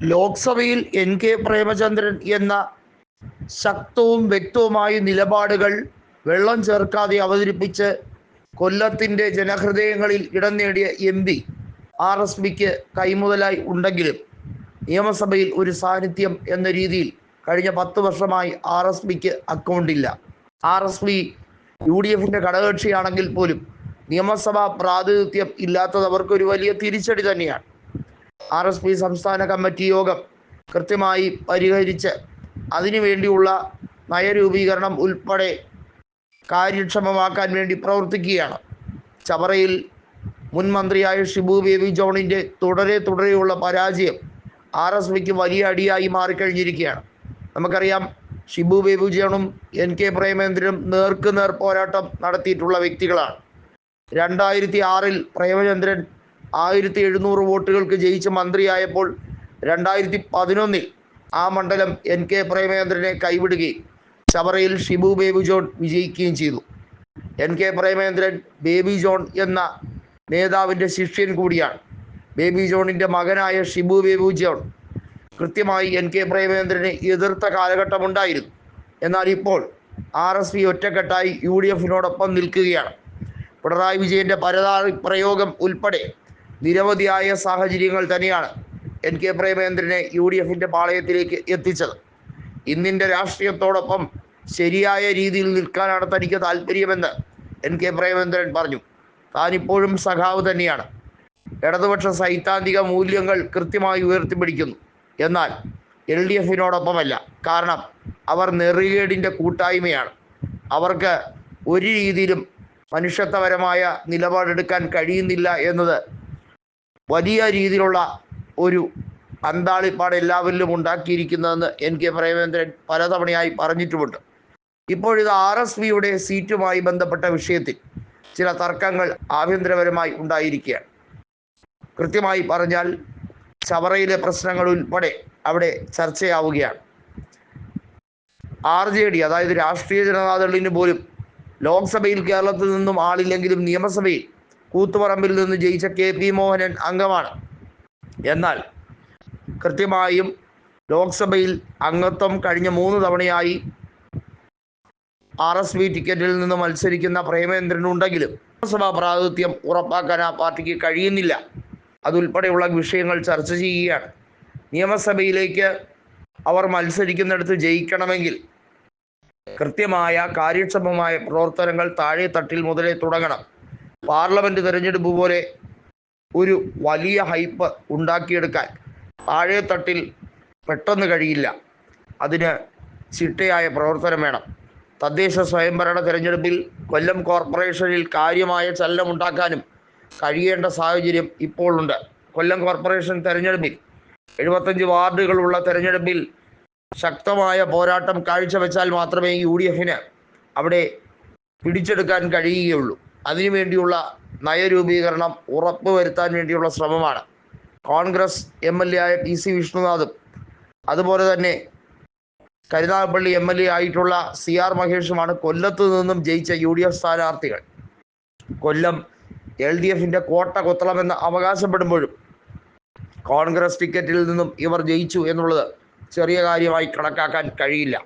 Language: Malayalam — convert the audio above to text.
ലോക്സഭയിൽ എൻ കെ പ്രേമചന്ദ്രൻ എന്ന ശക്തവും വ്യക്തവുമായ നിലപാടുകൾ വെള്ളം ചേർക്കാതെ അവതരിപ്പിച്ച് കൊല്ലത്തിന്റെ ജനഹൃദയങ്ങളിൽ ഇടം നേടിയ എം പി ആർ എസ് പിക്ക് കൈമുതലായി ഉണ്ടെങ്കിലും നിയമസഭയിൽ ഒരു സാന്നിധ്യം എന്ന രീതിയിൽ കഴിഞ്ഞ പത്ത് വർഷമായി ആർ എസ് പിക്ക് അക്കൗണ്ടില്ല R S P U D എഫിന്റെ ഘടകകക്ഷിയാണെങ്കിൽ പോലും നിയമസഭാ പ്രാതിനിധ്യം ഇല്ലാത്തത് അവർക്കൊരു വലിയ തിരിച്ചടി തന്നെയാണ്. ആർ എസ് പി സംസ്ഥാന കമ്മിറ്റി യോഗം കൃത്യമായി പരിഹരിച്ച് അതിനുവേണ്ടിയുള്ള നയരൂപീകരണം ഉൾപ്പെടെ കാര്യക്ഷമമാക്കാൻ വേണ്ടി പ്രവർത്തിക്കുകയാണ്. ചവറയിൽ മുൻ മന്ത്രിയായ ഷിബു ബേബി ജോണിന്റെ തുടരെ തുടരെയുള്ള പരാജയം ആർ എസ് പിക്ക് വലിയ അടിയായി മാറിക്കഴിഞ്ഞിരിക്കുകയാണ്. നമുക്കറിയാം ഷിബു ബേബി ജോണും എൻ കെ പ്രേമേന്ദ്രനും നേർക്കുനേർ പോരാട്ടം നടത്തിയിട്ടുള്ള വ്യക്തികളാണ്. രണ്ടായിരത്തി ആറിൽ പ്രേമചന്ദ്രൻ ആയിരത്തി എഴുന്നൂറ് വോട്ടുകൾക്ക് ജയിച്ച് മന്ത്രിയായപ്പോൾ രണ്ടായിരത്തി പതിനൊന്നിൽ ആ മണ്ഡലം എൻ കെ പ്രേമേന്ദ്രനെ കൈവിടുകയും ചവറയിൽ ഷിബു ബേബി ജോൺ വിജയിക്കുകയും ചെയ്തു. എൻ കെ പ്രേമേന്ദ്രൻ ബേബി ജോൺ എന്ന നേതാവിന്റെ ശിഷ്യൻ കൂടിയാണ്. ബേബി ജോണിന്റെ മകനായ ഷിബു ബേബി ജോൺ കൃത്യമായി എൻ കെ പ്രേമേന്ദ്രനെ എതിർത്ത കാലഘട്ടമുണ്ടായിരുന്നു. എന്നാൽ ഇപ്പോൾ ആർ എസ് പി ഒറ്റക്കെട്ടായി യു ഡി എഫിനോടൊപ്പം നിൽക്കുകയാണ്. പിണറായി വിജയന്റെ പരതാ പ്രയോഗം ഉൾപ്പെടെ നിരവധിയായ സാഹചര്യങ്ങൾ തന്നെയാണ് എൻ കെ പ്രേമേന്ദ്രനെ യു ഡി എഫിന്റെ പാളയത്തിലേക്ക് എത്തിച്ചത്. ഇന്നിന്റെ രാഷ്ട്രീയത്തോടൊപ്പം ശരിയായ രീതിയിൽ നിൽക്കാനാണ് തനിക്ക് താല്പര്യമെന്ന് എൻ കെ പ്രേമേന്ദ്രൻ പറഞ്ഞു. താനിപ്പോഴും സഖാവ് തന്നെയാണ്. ഇടതുപക്ഷ സൈദ്ധാന്തിക മൂല്യങ്ങൾ കൃത്യമായി ഉയർത്തിപ്പിടിക്കുന്നു. എന്നാൽ എൽ ഡി എഫിനോടൊപ്പമല്ല. കാരണം അവർ നെറികേടിന്റെ കൂട്ടായ്മയാണ്. അവർക്ക് ഒരു രീതിയിലും മനുഷ്യത്വപരമായ നിലപാടെടുക്കാൻ കഴിയുന്നില്ല എന്നത് വലിയ രീതിയിലുള്ള ഒരു അന്താളിപ്പാട് എല്ലാവരിലും ഉണ്ടാക്കിയിരിക്കുന്നതെന്ന് എൻ കെ പ്രേമേന്ദ്രൻ പലതവണയായി പറഞ്ഞിട്ടുമുണ്ട്. ഇപ്പോഴിത് ആർ എസ് പിയുടെ സീറ്റുമായി ബന്ധപ്പെട്ട വിഷയത്തിൽ ചില തർക്കങ്ങൾ ആഭ്യന്തരപരമായി ഉണ്ടായിരിക്കുകയാണ്. കൃത്യമായി പറഞ്ഞാൽ ചവറയിലെ പ്രശ്നങ്ങൾ ഉൾപ്പെടെ അവിടെ ചർച്ചയാവുകയാണ്. ആർ ജെ ഡി അതായത് രാഷ്ട്രീയ ജനതാദളിന് പോലും ലോക്സഭയിൽ കേരളത്തിൽ നിന്നും ആളില്ലെങ്കിലും നിയമസഭയിൽ കൂത്തുപറമ്പിൽ നിന്ന് ജയിച്ച കെ പി മോഹനൻ അംഗമാണ്. എന്നാൽ കൃത്യമായും ലോക്സഭയിൽ അംഗത്വം കഴിഞ്ഞ മൂന്ന് തവണയായി ആർ എസ് പി ടിക്കറ്റിൽ നിന്ന് മത്സരിക്കുന്ന പ്രേമേന്ദ്രനുണ്ടെങ്കിലും നിയമസഭാ പ്രാതിനിധ്യം ഉറപ്പാക്കാൻ ആ പാർട്ടിക്ക് കഴിയുന്നില്ല. അതുൾപ്പെടെയുള്ള വിഷയങ്ങൾ ചർച്ച ചെയ്യുകയാണ്. നിയമസഭയിലേക്ക് അവർ മത്സരിക്കുന്നിടത്ത് ജയിക്കണമെങ്കിൽ കൃത്യമായ കാര്യക്ഷമമായ പ്രവർത്തനങ്ങൾ താഴെ തട്ടിൽ മുതലേ തുടങ്ങണം. പാർലമെന്റ് തെരഞ്ഞെടുപ്പ് പോലെ ഒരു വലിയ ഹൈപ്പ് ഉണ്ടാക്കിയെടുക്കാൻ താഴെ തട്ടിൽ പെട്ടെന്ന് കഴിയില്ല. അതിന് ചിട്ടയായ പ്രവർത്തനം വേണം. തദ്ദേശ സ്വയംഭരണ തെരഞ്ഞെടുപ്പിൽ കൊല്ലം കോർപ്പറേഷനിൽ കാര്യമായ ചലനമുണ്ടാക്കാനും കഴിയേണ്ട സാഹചര്യം ഇപ്പോഴുണ്ട് കൊല്ലം കോർപ്പറേഷൻ തെരഞ്ഞെടുപ്പിൽ എഴുപത്തഞ്ച് വാർഡുകളുള്ള തെരഞ്ഞെടുപ്പിൽ ശക്തമായ പോരാട്ടം കാഴ്ചവെച്ചാൽ മാത്രമേ യു ഡി എഫിന് അവിടെ പിടിച്ചെടുക്കാൻ കഴിയുകയുള്ളൂ. അതിനുവേണ്ടിയുള്ള നയരൂപീകരണം ഉറപ്പുവരുത്താൻ വേണ്ടിയുള്ള ശ്രമമാണ്. കോൺഗ്രസ് എം എൽ എ ആയ ടി സി വിഷ്ണുനാഥും അതുപോലെ തന്നെ കരുനാഗപ്പള്ളി എം എൽ എ ആയിട്ടുള്ള സി ആർ മഹേഷുമാണ് കൊല്ലത്ത് നിന്നും ജയിച്ച യു ഡി എഫ് സ്ഥാനാർത്ഥികൾ. കൊല്ലം എൽ ഡി എഫിന്റെ കോട്ട കൊത്തളമെന്ന് അവകാശപ്പെടുമ്പോഴും കോൺഗ്രസ് ടിക്കറ്റിൽ നിന്നും ഇവർ ജയിച്ചു എന്നുള്ളത് ചെറിയ കാര്യമായി കണക്കാക്കാൻ കഴിയില്ല.